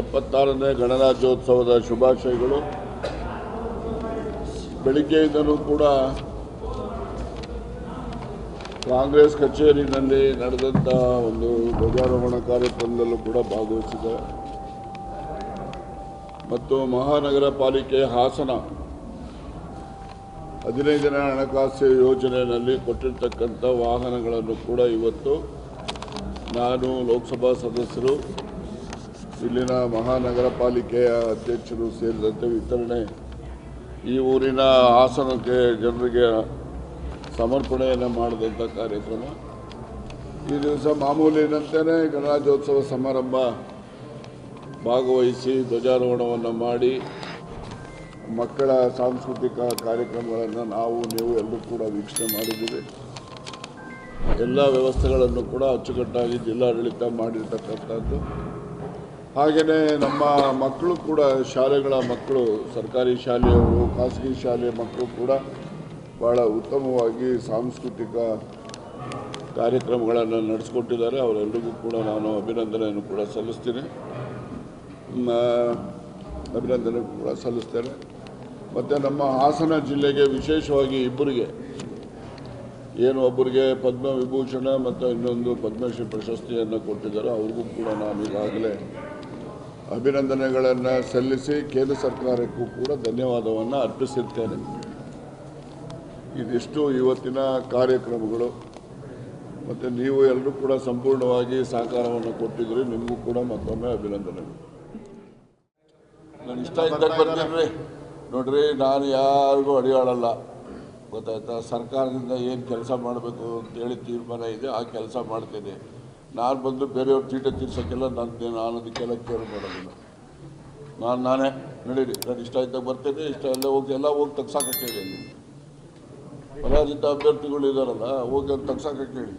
ಎಪ್ಪತ್ತಾರನೇ ಗಣರಾಜ್ಯೋತ್ಸವದ ಶುಭಾಶಯಗಳು. ಬೆಳಿಗ್ಗೆಯಿಂದಲೂ ಕೂಡ ಕಾಂಗ್ರೆಸ್ ಕಚೇರಿನಲ್ಲಿ ನಡೆದಂತಹ ಒಂದು ಧ್ವಜಾರೋಹಣ ಕಾರ್ಯಕ್ರಮದಲ್ಲೂ ಕೂಡ ಭಾಗವಹಿಸಿದೆ. ಮತ್ತು ಮಹಾನಗರ ಪಾಲಿಕೆ ಹಾಸನ ಹದಿನೈದನೇ ಹಣಕಾಸು ಯೋಜನೆಯಲ್ಲಿ ಕೊಟ್ಟಿರ್ತಕ್ಕಂಥ ವಾಹನಗಳನ್ನು ಕೂಡ ಇವತ್ತು ನಾನು ಲೋಕಸಭಾ ಸದಸ್ಯರು, ಇಲ್ಲಿನ ಮಹಾನಗರ ಪಾಲಿಕೆಯ ಅಧ್ಯಕ್ಷರು ಸೇರಿದಂತೆ ವಿತರಣೆ ಈ ಊರಿನ ಹಾಸನಕ್ಕೆ ಜನರಿಗೆ ಸಮರ್ಪಣೆಯನ್ನು ಮಾಡಿದಂಥ ಕಾರ್ಯಕ್ರಮ. ಈ ದಿವಸ ಮಾಮೂಲಿನಂತೆಯೇ ಗಣರಾಜ್ಯೋತ್ಸವ ಸಮಾರಂಭ ಭಾಗವಹಿಸಿ ಧ್ವಜಾರೋಹಣವನ್ನು ಮಾಡಿ ಮಕ್ಕಳ ಸಾಂಸ್ಕೃತಿಕ ಕಾರ್ಯಕ್ರಮಗಳನ್ನು ನಾವು, ನೀವು ಎಲ್ಲರೂ ಕೂಡ ವೀಕ್ಷಣೆ ಮಾಡಿದ್ದೀವಿ. ಎಲ್ಲ ವ್ಯವಸ್ಥೆಗಳನ್ನು ಕೂಡ ಅಚ್ಚುಕಟ್ಟಾಗಿ ಜಿಲ್ಲಾಡಳಿತ ಮಾಡಿರ್ತಕ್ಕಂಥದ್ದು. ಹಾಗೆಯೇ ನಮ್ಮ ಮಕ್ಕಳು ಕೂಡ, ಶಾಲೆಗಳ ಮಕ್ಕಳು, ಸರ್ಕಾರಿ ಶಾಲೆಯವರು ಖಾಸಗಿ ಶಾಲೆಯ ಮಕ್ಕಳು ಕೂಡ ಭಾಳ ಉತ್ತಮವಾಗಿ ಸಾಂಸ್ಕೃತಿಕ ಕಾರ್ಯಕ್ರಮಗಳನ್ನು ನಡೆಸ್ಕೊಟ್ಟಿದ್ದಾರೆ. ಅವರೆಲ್ಲರಿಗೂ ಕೂಡ ನಾನು ಅಭಿನಂದನೆಯನ್ನು ಕೂಡ ಸಲ್ಲಿಸ್ತೀನಿ. ಅಭಿನಂದನೆ ಕೂಡ ಸಲ್ಲಿಸ್ತೇನೆ. ಮತ್ತು ನಮ್ಮ ಹಾಸನ ಜಿಲ್ಲೆಗೆ ವಿಶೇಷವಾಗಿ ಇಬ್ಬರಿಗೆ ಏನು ಒಬ್ಬರಿಗೆ ಪದ್ಮ ವಿಭೂಷಣ ಮತ್ತು ಇನ್ನೊಂದು ಪದ್ಮಶ್ರೀ ಪ್ರಶಸ್ತಿಯನ್ನು ಕೊಟ್ಟಿದ್ದಾರೆ, ಅವ್ರಿಗೂ ಕೂಡ ನಾನು ಈಗಾಗಲೇ ಅಭಿನಂದನೆಗಳನ್ನು ಸಲ್ಲಿಸಿ ಕೇಂದ್ರ ಸರ್ಕಾರಕ್ಕೂ ಕೂಡ ಧನ್ಯವಾದವನ್ನು ಅರ್ಪಿಸಿರ್ತೇನೆ. ಇದಿಷ್ಟು ಇವತ್ತಿನ ಕಾರ್ಯಕ್ರಮಗಳು. ಮತ್ತು ನೀವು ಎಲ್ಲರೂ ಕೂಡ ಸಂಪೂರ್ಣವಾಗಿ ಸಹಕಾರವನ್ನು ಕೊಟ್ಟಿದ್ರಿ, ನಿಮಗೂ ಕೂಡ ಮತ್ತೊಮ್ಮೆ ಅಭಿನಂದನೆಗಳು. ನಾನು ಇಷ್ಟ ಇದ್ದಾಗ ಬರ್ತೀನಿ ನೋಡ್ರಿ, ನಾನು ಯಾರಿಗೂ ಅಡಿಯಾಳಲ್ಲ ಗೊತ್ತಾಯ್ತಾ? ಸರ್ಕಾರದಿಂದ ಏನು ಕೆಲಸ ಮಾಡಬೇಕು ಅಂತೇಳಿ ತೀರ್ಮಾನ ಇದೆ, ಆ ಕೆಲಸ ಮಾಡ್ತೇನೆ ನಾನು ಬಂದು ಬೇರೆಯವ್ರ ಚೀಟ ತೀರ್ಸೋಕ್ಕೆಲ್ಲ ನಾನು ನಾನು ಅದಕ್ಕೆಲ್ಲ ಕೇರ್ ಮಾಡೋದಿಲ್ಲ. ನಾನು, ನಾನೇ, ನಡೀರಿ, ನಾನು ಇಷ್ಟ ಇದ್ದಾಗ ಬರ್ತೇನೆ, ಇಷ್ಟ ಎಲ್ಲ ಹೋಗಿ ಎಲ್ಲ ಹೋಗಿ ತಗ್ಸಾಕ ಕೇಳಿ ಪರಾಜಿತ ಅಭ್ಯರ್ಥಿಗಳು ಇದ್ದಾರಲ್ಲ ಹೋಗಿ ಅಲ್ಲಿ ತೆಗ್ಸಾಕ ಕೇಳಿ.